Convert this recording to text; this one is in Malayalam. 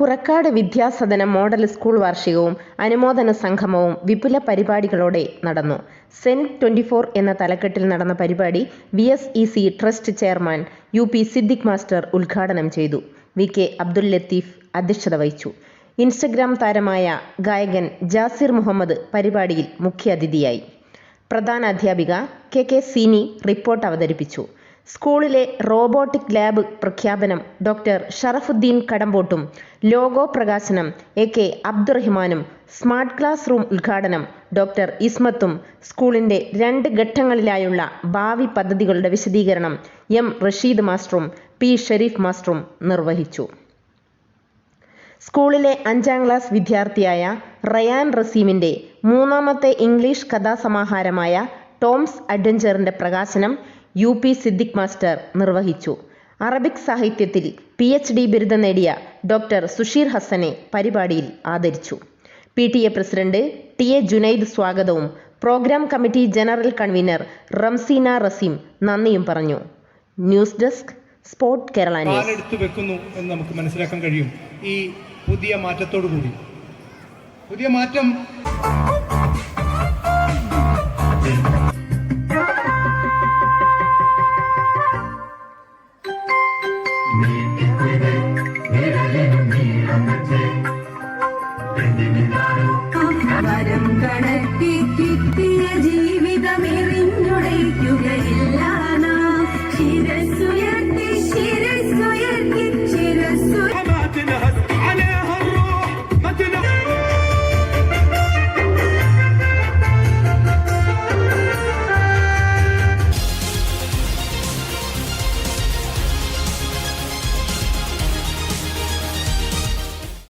പുറക്കാട് വിദ്യാസദന മോഡൽ സ്കൂൾ വാർഷികവും അനുമോദന സംഗമവും വിപുല പരിപാടികളോടെ നടന്നു. സെന്റ് ട്വന്റി ഫോർ എന്ന തലക്കെട്ടിൽ നടന്ന പരിപാടി V S E C trust chairman U P Siddique master ഉദ്ഘാടനം ചെയ്തു. വി കെ അബ്ദുൽ ലത്തീഫ് അധ്യക്ഷത വഹിച്ചു. ഇൻസ്റ്റഗ്രാം താരമായ ഗായകൻ ജാസിർ മുഹമ്മദ് പരിപാടിയിൽ മുഖ്യാതിഥിയായി പ്രധാന അധ്യാപിക കെ കെ സീനി റിപ്പോർട്ട് അവതരിപ്പിച്ചു. സ്കൂളിലെ റോബോട്ടിക് ലാബ് പ്രഖ്യാപനം ഡോക്ടർ ഷറഫുദ്ദീൻ കടമ്പോട്ടും ലോഗോ പ്രകാശനം എ കെ അബ്ദുറഹിമാനും സ്മാർട്ട് ക്ലാസ് റൂം ഉദ്ഘാടനം ഡോക്ടർ ഇസ്മത്തും സ്കൂളിന്റെ രണ്ട് ഘട്ടങ്ങളിലായുള്ള ഭാവി പദ്ധതികളുടെ വിശദീകരണം എം. റഷീദ് മാസ്റ്ററും പി. ഷെരീഫ് മാസ്റ്ററും നിർവഹിച്ചു. സ്കൂളിലെ അഞ്ചാം ക്ലാസ് വിദ്യാർത്ഥിയായ റയാൻ റസീമിന്റെ മൂന്നാമത്തെ ഇംഗ്ലീഷ് കഥാസമാഹാരമായ ടോംസ് അഡ്വഞ്ചറിന്റെ പ്രകാശനം യു പി സിദ്ദിഖ് മാസ്റ്റർ നിർവഹിച്ചു. അറബിക് സാഹിത്യത്തിൽ പി എച്ച് ഡി ബിരുദം നേടിയ ഡോക്ടർ സുഷീർ ഹസനെ പരിപാടിയിൽ ആദരിച്ചു. P T A president T A Junaid സ്വാഗതവും programme committee general convener Ramseena Raseem നന്ദിയും പറഞ്ഞു. ന്യൂസ് ഡെസ്ക് സ്പോർട് കേരള വെക്കുന്നു എന്ന് നമുക്ക് മനസ്സിലാക്കാൻ കഴിയും ഈ പുതിയ മാറ്റത്തോടു കൂടി പുതിയ മാറ്റം വരം കിട്ടിയ ജീവിതമെറിഞ്ഞുടയ്ക്കുകയില്ല നാം. ശിരസുയ